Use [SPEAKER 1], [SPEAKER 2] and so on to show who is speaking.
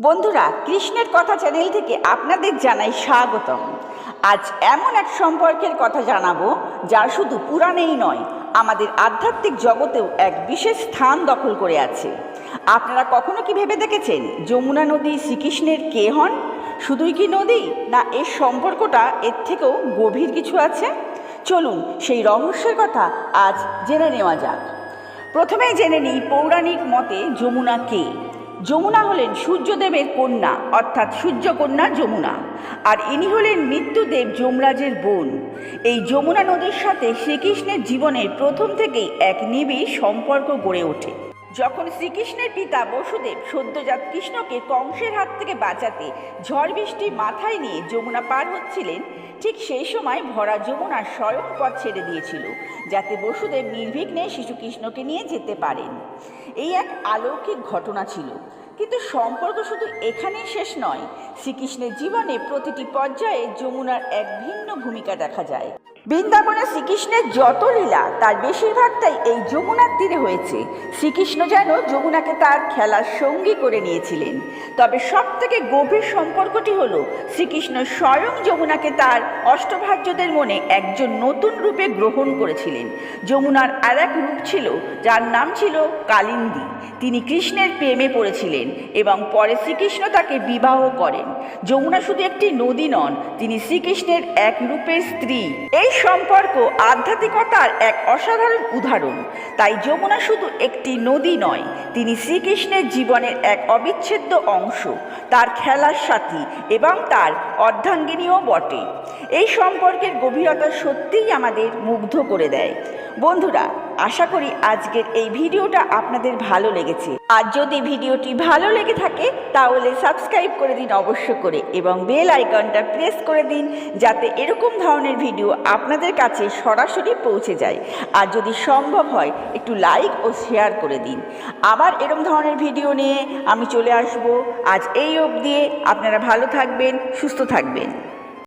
[SPEAKER 1] বন্ধুরা, কৃষ্ণের কথা চ্যানেল থেকে আপনাদের জানাই স্বাগতম। আজ এমন এক সম্পর্কের কথা জানাব, যা শুধু পুরাণেই নয়, আমাদের আধ্যাত্মিক জগতেও এক বিশেষ স্থান দখল করে আছে। আপনারা কখনো কি ভেবে দেখেছেন, যমুনা নদী শ্রীকৃষ্ণের কে হন? শুধুই কি নদী, না এর সম্পর্কটা এর থেকেও গভীর কিছু আছে? চলুন, সেই রহস্যের কথা আজ জেনে নেওয়া যাক। প্রথমেই জেনে নিই পৌরাণিক মতে যমুনা কে। যমুনা হলেন সূর্যদেবের কন্যা, অর্থাৎ সূর্যকন্যা যমুনা। আর ইনি হলেন মৃত্যুদেব যমরাজের বোন। এই যমুনা নদীর সাথে শ্রীকৃষ্ণের জীবনের প্রথম থেকেই এক নিবিড় সম্পর্ক গড়ে ওঠে। যখন শ্রীকৃষ্ণের পিতা বসুদেব সদ্যজাত কৃষ্ণকে কংসের হাত থেকে বাঁচাতে ঝড় বৃষ্টি মাথায় নিয়ে যমুনা পার হচ্ছিলেন, ঠিক সেই সময় ভরা যমুনা স্বয়ং পথ ছেড়ে দিয়েছিল, যাতে বসুদেব নির্বিঘ্নে শিশু কৃষ্ণকে নিয়ে যেতে পারেন। এই এক আলৌকিক ঘটনা ছিল। কিন্তু সম্পর্ক শুধু এখানেই শেষ নয়। শ্রীকৃষ্ণের জীবনে প্রতিটি পর্যায়ে যমুনার এক ভিন্ন ভূমিকা দেখা যায়। বৃন্দাবনে শ্রীকৃষ্ণের যত লীলা, তার বেশিরভাগটাই এই যমুনার তীরে হয়েছে। শ্রীকৃষ্ণ যেন যমুনাকে তার খেলার সঙ্গী করে নিয়েছিলেন। তবে সব থেকে গভীর সম্পর্কটি হল, শ্রীকৃষ্ণ স্বয়ং যমুনাকে তার অষ্টভার্যদের মনে একজন নতুন রূপে গ্রহণ করেছিলেন। যমুনার আর এক রূপ ছিল, যার নাম ছিল কালিন্দী। তিনি কৃষ্ণের প্রেমে পড়েছিলেন এবং পরে শ্রীকৃষ্ণ তাকে বিবাহ করেন। যমুনা শুধু একটি নদী নন, তিনি শ্রীকৃষ্ণের এক রূপের স্ত্রী। এই সম্পর্ক আধ্যাত্মিকতার এক অসাধারণ উদাহরণ। তাই যমুনা শুধু একটি নদী নয়, তিনি শ্রীকৃষ্ণের জীবনের এক অবিচ্ছেদ্য অংশ। তার খেলার সাথী এবং তার অর্ধাঙ্গিনীও বটে। এই সম্পর্কের গভীরতা সত্যিই আমাদের মুগ্ধ করে দেয়। বন্ধুরা আশা করি আজকের এই ভিডিওটা আপনাদের ভালো লেগেছে। আর যদি ভিডিওটি ভালো লেগে থাকে, তাহলে সাবস্ক্রাইব করে দিন অবশ্য করে এবং বেল আইকনটা প্রেস করে দিন যাতে এরকম ধরনের ভিডিও আপনাদের কাছে সরাসরি পৌঁছে যায়। আর যদি সম্ভব হয়, একটু লাইক ও শেয়ার করে দিন। আবার এরকম ধরনের ভিডিও নিয়ে আমি চলে আসব। আজ এই অবধি, আপনারা ভালো থাকবেন, সুস্থ থাকবেন।